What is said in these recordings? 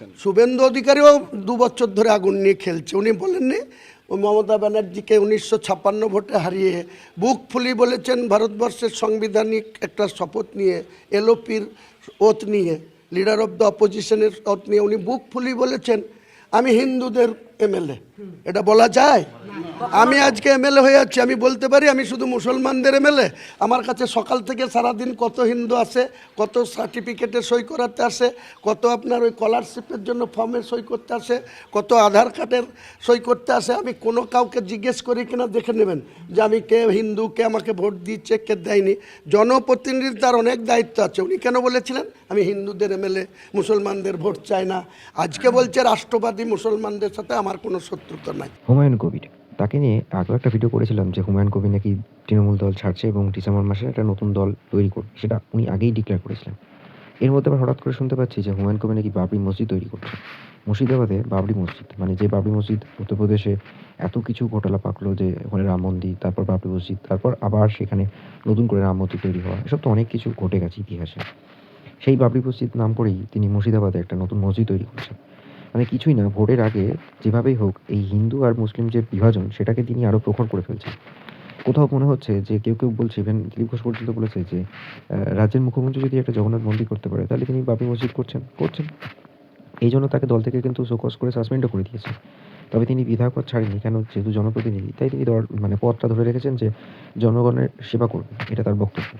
করছেন শুভেন্দু অধিকারীও দু বছর ধরে আগুন নিয়ে খেলছে। উনি বলেননি ওই মমতা ব্যানার্জিকে উনিশশো ছাপ্পান্ন ভোটে হারিয়ে বুক ফুলি বলেছেন ভারতবর্ষের সাংবিধানিক একটা শপথ নিয়ে, এলওপির ওত নিয়ে লিডার অফ দ্য অপোজিশনের ওত নিয়ে উনি বুক ফুলি বলেছেন। আমি হিন্দুদের এমএলএ, এটা বলা যায়? আমি আজকে এমএলএ হয়ে যাচ্ছি, আমি বলতে পারি আমি শুধু মুসলমানদের এমএলএ। আমার কাছে সকাল থেকে সারাদিন কত হিন্দু আসে কত সার্টিফিকেটে সই করাতে আসে, কত আপনার ওই স্কলারশিপের জন্য ফর্মে সই করতে আসে, কত আধার কার্ডের সই করতে আসে। আমি কোনো কাউকে জিজ্ঞেস করি কিনা দেখে নেবেন যে আমি কে হিন্দু, কে আমাকে ভোট দিচ্ছে, কে দেয়নি। জনপ্রতিনিধি তার অনেক দায়িত্ব আছে। উনি কেন বলেছিলেন? আমি হিন্দুদের এমএলএ, মুসলমানদের ভোট চাই না। আজকে বলছে রাষ্ট্রবাদী মুসলমানদের সাথে আমার কোনো শত্রুতা নাই। হুমায়ুন কবির। তাকে নিয়ে আগেও একটা ভিডিও করেছিলাম যে হুমায়ুন কবির নাকি তৃণমূল দল ছাড়ছে এবং ডিসেম্বর মাসে একটা নতুন দল তৈরি করবে সেটা উনি আগেই ডিক্লেয়ার করেছিলেন। এর মধ্যে আবার হঠাৎ করে শুনতে পাচ্ছি যে হুমায়ুন কবির নাকি বাবরি মসজিদ তৈরি করছে। মুর্শিদাবাদে বাবরি মসজিদ মানে যে বাবরি মসজিদ উত্তরপ্রদেশে এত কিছু ঘোটালা পাকলো যে ওখানে রাম মন্দির, তারপর বাবরি মসজিদ, তারপর আবার সেখানে নতুন করে রাম মন্দির তৈরি হওয়া, এসব তো অনেক কিছু ঘটে গেছে ইতিহাসে। সেই বাবরি মসজিদ নাম করেই তিনি মুর্শিদাবাদে একটা নতুন মসজিদ তৈরি করছেন। মানে কিছুই না ভোটের আগে যেভাবেই হোক এই হিন্দু আর মুসলিম যে বিভাজন, সেটাকে তিনি আরও প্রখর করে ফেলছেন। কোথাও মনে হচ্ছে যে কেউ কেউ বলছে ইভেন দিলীপ ঘোষ পর্যন্ত বলেছে যে রাজ্যের মুখ্যমন্ত্রী যদি একটা জগন্নাথ মন্দির করতে পারে, তাহলে তিনি বাবরি মসজিদ করছেন করছেন। এই জন্য তাকে দল থেকে কিন্তু শোকস করে সাসপেন্ডও করে দিয়েছে। তবে তিনি বিধায়ক পদ ছাড়েননি, কেন? যেহেতু জনপ্রতিনিধি, তাই তিনি দল মানে পদটা ধরে রেখেছেন যে জনগণের সেবা করবে এটা তার বক্তব্য।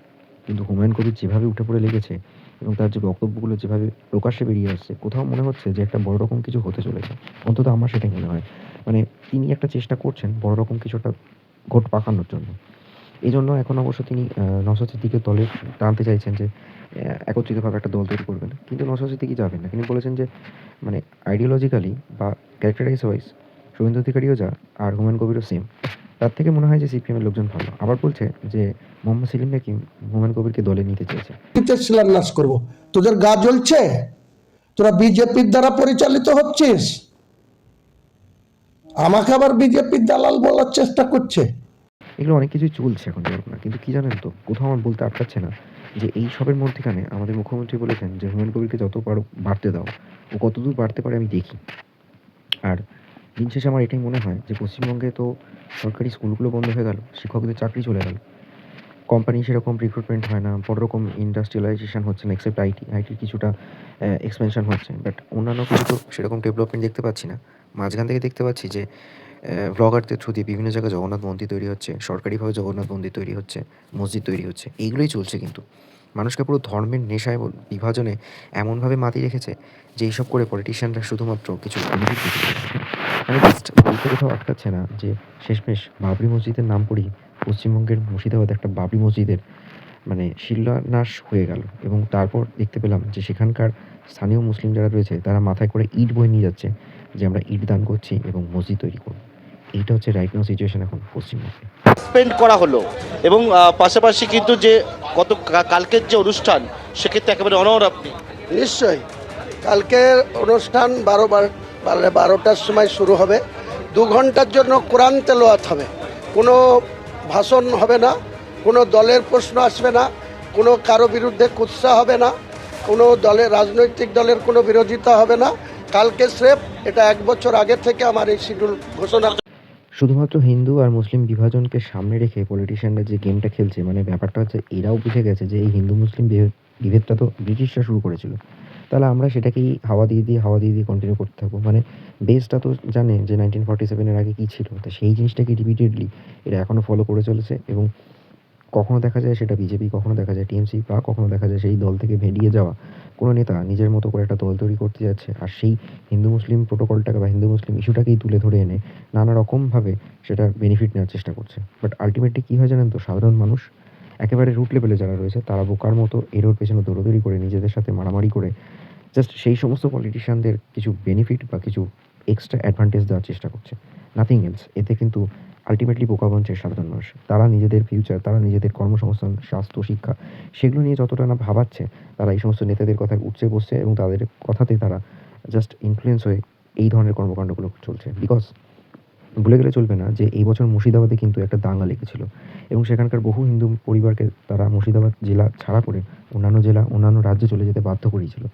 কিন্তু হুমায়ুন কবির যেভাবে উঠে পড়ে লেগেছে এবং তার যে বক্তব্যগুলো যেভাবে প্রকাশ্যে বেরিয়ে আসছে, কোথাও মনে হচ্ছে যে একটা বড় রকম কিছু হতে চলেছে। অন্তত আমার সেটাই মনে হয়। মানে তিনি একটা চেষ্টা করছেন বড় রকম কিছু একটা ঘট পাকানোর জন্য। এই জন্য এখন অবশ্য তিনি নশো সিদ্দিকের দলে টানতে চাইছেন যে একত্রিতভাবে একটা দল তৈরি করবেন। কিন্তু নশো সিদ্দিকি যাবেন না? তিনি বলেছেন যে মানে আইডিওলজিক্যালি বা ক্যারেক্টারাইজ ওয়াইজ শুভেন্দু অধিকারীও যা, আর হুমায়ুন কবিরও সেম তার থেকে মনে হয় যে সিপিএমের লোকজন ভালো। আবার বলছে যে মোহাম্মদ সেলিম নাকি হুমায়ুন কবিরকে দলে নিতে চেয়েছে। শিলান্যাস করব। তোদের গা জ্বলছে? তোরা বিজেপির দ্বারা পরিচালিত হচ্ছিস? আমাকে আবার বিজেপির দালাল বলার চেষ্টা করছে। এগুলো অনেক কিছুই চলছে এখন জল্পনা কিন্তু কি জানেন তো কোথাও আমার বলতে আটকাচ্ছে না যে এই সবের মধ্যেখানে আমাদের মুখ্যমন্ত্রী বলেছেন যে হুমায়ুন কবিরকে যত পারো বাড়তে দাও। ও কতদূর বাড়তে পারে আমি দেখি। আর দিন শেষে আমার এটাই মনে হয় যে পশ্চিমবঙ্গে তো সরকারি স্কুলগুলো বন্ধ হয়ে গেল, শিক্ষকদের চাকরি চলে গেল। কোম্পানি সেরকম রিক্রুটমেন্ট হয় না বড় রকম ইন্ডাস্ট্রিয়ালাইজেশন হচ্ছে না এক্সেপ্ট আইটি আইটির কিছুটা এক্সপেনশন হচ্ছে। বাট অন্যান্য কিছু তো সেরকম ডেভেলপমেন্ট দেখতে পাচ্ছি না। মাঝখান থেকে দেখতে পাচ্ছি যে ব্লগারদের থ্রু দিয়ে বিভিন্ন জায়গায় জগন্নাথ মন্দির তৈরি হচ্ছে, সরকারিভাবে জগন্নাথ মন্দির তৈরি হচ্ছে, মসজিদ তৈরি হচ্ছে, এইগুলোই চলছে কিন্তু। মানুষকে পুরো ধর্মের নেশায় বিভাজনে এমনভাবে মাতিয়ে রেখেছে যে এইসব করে পলিটিশিয়ানরা শুধুমাত্র কিছু। মানে জাস্ট বলতে কোথাও আটকাচ্ছে না যে শেষমেশ বাবরি মসজিদের নাম করেই পশ্চিমবঙ্গের মুর্শিদাবাদে একটা বাবরি মসজিদের মানে শিলান্যাস হয়ে গেল এবং তারপর দেখতে পেলাম যে সেখানকার স্থানীয় মুসলিম যারা রয়েছে তারা মাথায় করে ইট বয়ে নিয়ে যাচ্ছে যে আমরা ইট দান করছি এবং মসজিদ তৈরি করব। এইটা হচ্ছে রাইট নাও সিচুয়েশন এখন পশ্চিমবঙ্গে। সাসপেন্ড করা হলো এবং পাশাপাশি কিন্তু যে গত কা- কালকের যে অনুষ্ঠান সেক্ষেত্রে একেবারে অনর আপনি। নিশ্চয়ই। কালকে অনুষ্ঠান বারো বারো- বারোটার সময় শুরু হবে। দু ঘণ্টার জন্য কোরআন তেলোয়াত হবে। কোনো ভাষণ হবে না, কোনো দলের প্রশ্ন আসবে না, কোনো কারও বিরুদ্ধে কুৎসা হবে না, কোনো দলের রাজনৈতিক দলের কোনো বিরোধিতা হবে না। কালকে স্রেফ এটা এক বছর আগে থেকে আমার এই শিডিউল ঘোষণা শুধুমাত্র হিন্দু আর মুসলিম বিভাজনকে সামনে রেখে পলিটিশিয়ানরা যে গেমটা খেলছে মানে ব্যাপারটা হচ্ছে এরাও বুঝে গেছে যে এই হিন্দু মুসলিম বিভেদটা তো ব্রিটিশরা শুরু করেছিল। তাহলে আমরা সেটাকেই হাওয়া দিয়ে দিয়ে, হাওয়া দিয়ে দিয়ে কন্টিনিউ করতে থাকব। মানে বেসটা তো জানে যে নাইনটিন ফর্টি সেভেনের আগে কী ছিল, তো সেই জিনিসটাকে রিপিটেডলি এরা এখনও ফলো করে চলেছে এবং কখনও দেখা যায় সেটা বিজেপি কখনও দেখা যায় টিএমসি বা কখনও দেখা যায় সেই দল থেকে বেরিয়ে যাওয়া কোনো নেতা নিজের মতো করে একটা দল তৈরি করতে যাচ্ছে আর সেই হিন্দু মুসলিম প্রোটোকলটাকে বা হিন্দু মুসলিম ইস্যুটাকেই তুলে ধরে এনে নানা রকমভাবে সেটা বেনিফিট নেওয়ার চেষ্টা করছে। বাট আলটিমেটলি কী হয় জানেন তো? সাধারণ মানুষ একেবারে রুট লেভেলে যারা রয়েছে, তারা বোকার মতো এরোর পেছনে দৌড়দৌড়ি করে নিজেদের সাথে মারামারি করে জাস্ট সেই সমস্ত পলিটিশিয়ানদের কিছু বেনিফিট বা কিছু এক্সট্রা অ্যাডভান্টেজ দেওয়ার চেষ্টা করছে। নাথিং এলস এতে কিন্তু আলটিমেটলি বোকা বনছে সাধারণ মানুষ। তারা নিজেদের ফিউচার তারা নিজেদের কর্মসংস্থান, স্বাস্থ্য, শিক্ষা, সেগুলো নিয়ে যতটা না ভাবাচ্ছে, তারা এই সমস্ত নেতাদের কথায় উঠছে, বসছে এবং তাদের কথাতে তারা জাস্ট ইনফ্লুয়েন্স হয়ে এই ধরনের কর্মকাণ্ডগুলো চলছে। বিকজ ভুলে গেলে চলবে না যে এই বছর মুর্শিদাবাদে কিন্তু একটা দাঙ্গা লেগেছিল। এবং সেখানকার বহু হিন্দু পরিবারকে তারা মুর্শিদাবাদ জেলা ছাড়া করে অন্যান্য জেলা, অন্যান্য রাজ্যে চলে যেতে বাধ্য করিয়েছিল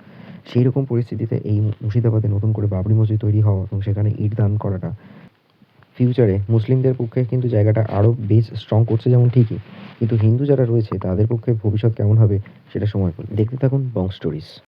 সেই রকম পরিস্থিতিতে এই মুর্শিদাবাদে নতুন করে বাবরি মসজিদ তৈরি হওয়া এবং সেখানে ইট দান করাটা ফিউচারে মুসলিমদের পক্ষে কিন্তু জায়গাটা আরও বেশ স্ট্রং করছে যেমন ঠিকই। কিন্তু হিন্দু যারা রয়েছে, তাদের পক্ষে ভবিষ্যৎ কেমন হবে, সেটা সময় বলবে। দেখতে থাকুন বং স্টোরিজ